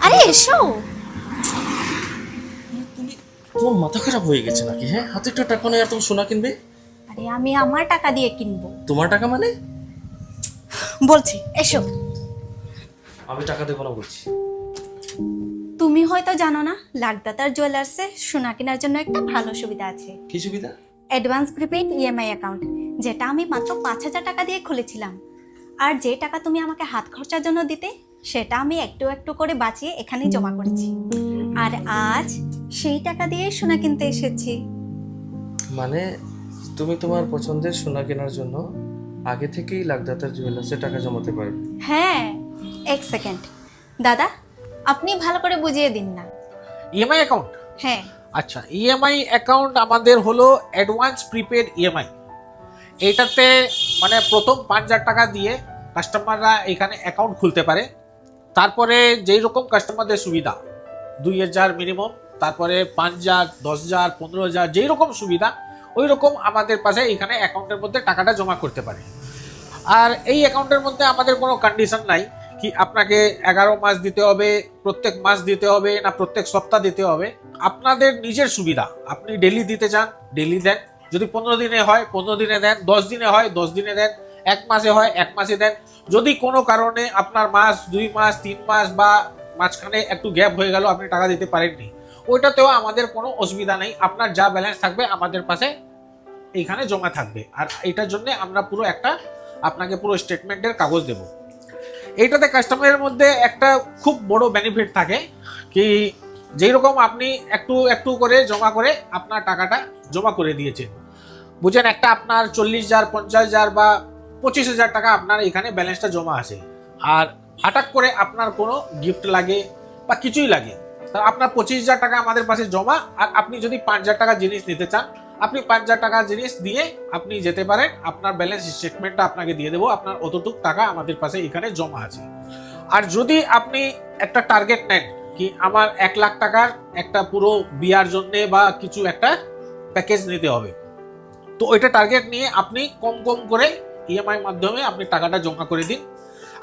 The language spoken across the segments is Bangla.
আরে এসো। তুমি তোমার মাথা খারাপ হয়ে গেছে নাকি হ্যাঁ? হাতে একটা টাকা নেই আর তুমি সোনা কিনবে? আরে আমি আমার টাকা দিয়ে কিনবো। তোমার টাকা মানে? বলছি এসো। আমি টাকা দেবো না বলছি। তুমি হয়তো জানো না লাখদাতার জুয়েলার্সে সোনা কেনার জন্য একটা ভালো সুবিধা আছে। কি সুবিধা? অ্যাডভান্স প্রিপেড ইএমআই অ্যাকাউন্ট যেটা আমি মাত্র পাঁচ হাজার টাকা দিয়ে খুলেছিলাম। আর যে টাকা তুমি আমাকে হাত খরচার জন্য দিতে সেটা আমি একটু একটু করে বাঁচিয়ে এখানেই জমা করেছি। আর আজ সেই টাকা দিয়ে সোনা কিনতে এসেছি। মানে তুমি তোমার পছন্দের সোনা কেনার জন্য আগে থেকেই লাখদাতার জুয়েলার্সে টাকা জমাতে পারবে। হ্যাঁ এক সেকেন্ড। দাদা আপনি ভালো করে বুঝিয়ে দিন না। ইএমআই অ্যাকাউন্ট হ্যাঁ। আচ্ছা ইএমআই অ্যাকাউন্ট আমাদের হলো অ্যাডভান্স প্রিপেড ইএমআই এইটাতে মানে প্রথম পাঁচ হাজার টাকা দিয়ে কাস্টমাররা এখানে অ্যাকাউন্ট খুলতে পারে। তারপরে যেই রকম কাস্টমারদের সুবিধা, দুই হাজার মিনিমাম তারপরে পাঁচ হাজার, দশ হাজার, পনেরো হাজার, যেই রকম সুবিধা, ওই রকম আমাদের পাশে এখানে অ্যাকাউন্টের মধ্যে টাকাটা জমা করতে পারে। আর এই অ্যাকাউন্টের মধ্যে আমাদের কোনো কন্ডিশন নাই কি আপনাকে এগারো মাস দিতে হবে, প্রত্যেক মাস দিতে হবে না প্রত্যেক সপ্তাহ দিতে হবে। আপনাদের নিজের সুবিধা, আপনি ডেলি দিতে চান ডেলি দেন। যদি পনেরো দিনে হয়, পনেরো দিনে দেন, দশ দিনে হয়, দশ দিনে দেন। এক মাসে হয়, এক মাসে দেন। যদি কোনো কারণে আপনার মাস, দুই মাস, তিন মাস বা মাঝখানে একটু গ্যাপ হয়ে গেল, আপনি টাকা দিতে পারেননি, ওইটাতেও আমাদের কোনো অসুবিধা নেই। আপনার যা ব্যালেন্স থাকবে, আমাদের পাশে এইখানে জমা থাকবে। আর এইটার জন্য আমরা পুরো একটা, আপনাকে পুরো স্টেটমেন্টের কাগজ দেব। এইটাতে কাস্টমারের মধ্যে একটা খুব বড় বেনিফিট থাকে কি, যেই রকম আপনি একটু একটু করে জমা করে আপনার টাকাটা জমা করে দিয়েছেন। বুঝেন, একটা আপনার চল্লিশ হাজার, পঞ্চাশ হাজার বা পঁচিশ হাজার টাকা আপনার এখানে ব্যালেন্সটা জমা আছে। আর হঠাৎ করে আপনার কোনো গিফট লাগে বা কিছুই লাগে, তা আপনার পঁচিশ হাজার টাকা আমাদের পাশে জমা। আর আপনি যদি পাঁচ হাজার টাকা জিনিস নিতে চান, আপনি পাঁচ হাজার টাকা জিনিস দিয়ে আপনি যেতে পারেন। আপনার ব্যালেন্স স্টেটমেন্টটা আপনাকে দিয়ে দেবো। আপনার অতটুক টাকা আমাদের পাশে এখানে জমা আছে। আর যদি আপনি একটা টার্গেট নেন কি আমার এক লাখ টাকার একটা পুরো বিয়ার জন্য বা কিছু একটা প্যাকেজ নিতে হবে, তো ওইটা টার্গেট নিয়ে আপনি কম কম করে ইএমআই মাধ্যমে আপনি টাকাটা জমা করে দিন।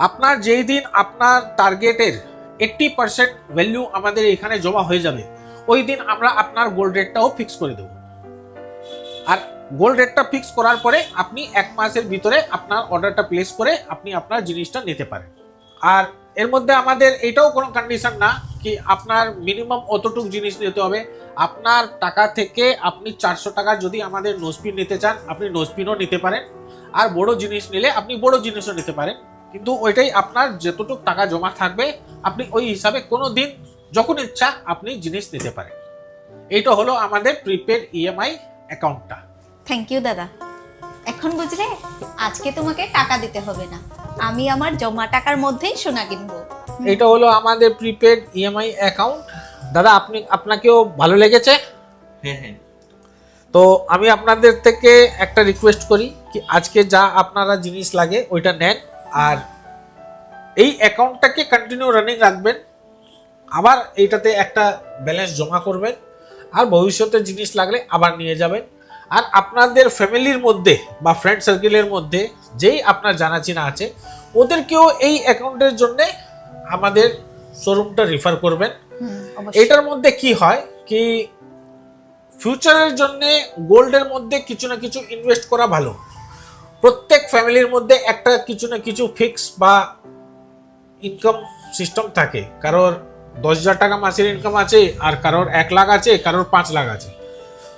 আপনার যেই দিন আপনার টার্গেটের এইট্টি পার্সেন্ট ভ্যালু আমাদের এখানে জমা হয়ে যাবে, ওই দিন আমরা আপনার গোল্ড রেটটাও ফিক্স করে দেবো। আর গোল্ড রেটটা ফিক্স করার পরে আপনি এক মাসের ভিতরে আপনার অর্ডারটা প্লেস করে আপনি আপনার জিনিসটা নিতে পারেন। আর এর মধ্যে আমাদের এটাও কোনো কন্ডিশন না কি আপনার মিনিমাম অতটুক জিনিস নিতে হবে। আপনার টাকা থেকে আপনি চারশো টাকা যদি আমাদের নোজপিন নিতে চান, আপনি নোজপিনও নিতে পারেন। আর বড় জিনিস নিলে আপনি বড় জিনিসও নিতে পারেন। কিন্তু ওইটাই আপনার যতটুক টাকা জমা থাকবে আপনি ওই হিসাবে কোনো দিন যখন ইচ্ছা আপনি জিনিস নিতে পারেন। এইটা হলো আমাদের প্রিপেড ইএমআই অ্যাকাউন্টটা থ্যাংক ইউ দাদা। এখন বুঝলে আজকে তোমাকে টাকা দিতে হবে না। আমি আমার জমা টাকার মধ্যেই সোনা কিনবো। এটা হলো আমাদের প্রিপেড ইএমআই অ্যাকাউন্ট দাদা আপনি আপনাকেও ভালো লেগেছে? হ্যাঁ হ্যাঁ। তো আমি আপনাদের থেকে একটা রিকোয়েস্ট করি কি আজকে যা আপনারা জিনিস লাগে ওইটা নেন আর এই অ্যাকাউন্টটাকে কন্টিনিউ রানিং রাখবেন। আবার এইটাতে একটা ব্যালেন্স জমা করবেন আর ভবিষ্যতে জিনিস লাগলে আবার নিয়ে যাবেন। আর আপনাদের ফ্যামিলির মধ্যে বা ফ্রেন্ড সার্কেলের মধ্যে যেই আপনার জানা চেনা আছে ওদেরকেও এই অ্যাকাউন্টের জন্য আমাদের শোরুমটা রেফার করবেন। এটার মধ্যে কি হয় কি ফিউচারের জন্য গোল্ডের মধ্যে কিছু না কিছু ইনভেস্ট করা ভালো। প্রত্যেক ফ্যামিলির মধ্যে একটা কিছু না কিছু ফিক্স বা ইনকাম সিস্টেম থাকে। কারোর দশ হাজার টাকা মাসের ইনকাম আছে আর কারোর এক লাখ আছে, কারোর পাঁচ লাখ আছে।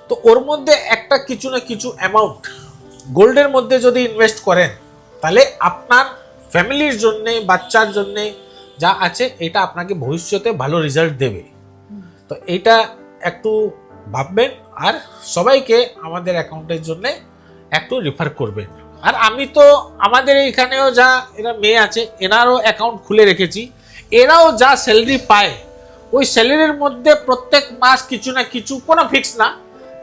তো ওর মধ্যে একটা কিছু না কিছু অ্যামাউন্ট গোল্ডের মধ্যে যদি ইনভেস্ট করেন, তাহলে আপনার ফ্যামিলির জন্যে, বাচ্চার জন্যে যা আছে, এটা আপনাকে ভবিষ্যতে ভালো রেজাল্ট দেবে। তো এইটা একটু ভাববেন আর সবাইকে আমাদের অ্যাকাউন্টের জন্য একটু রেফার করবেন। আর আমি তো আমাদের এইখানেও যা এরা মেয়ে আছে, এনারও অ্যাকাউন্ট খুলে রেখেছি। এরাও যা স্যালারি পায়, ওই স্যালারির মধ্যে প্রত্যেক মাস কিছু না কিছু, কোনো ফিক্স না।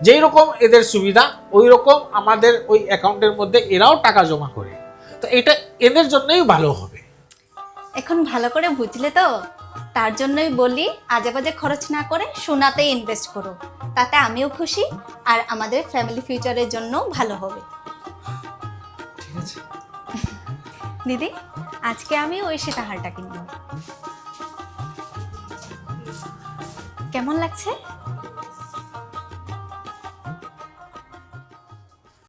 যেই রকম এদের সুবিধা, ওই রকম আমাদের ওই অ্যাকাউন্টের মধ্যে এরাও টাকা জমা করে। তো এটা এদের জন্যই ভালো হবে। এখন ভালো করে বুঝলে তো? তার জন্যই বলি আজে বাজে খরচ না করে সোনাতে ইনভেস্ট করো। তাতে আমিও খুশি আর আমাদের ফ্যামিলি ফিউচারের জন্য ভালো হবে। দিদি আজকে আমি ওই সীতাহারটা কিনব। কেমন লাগছে?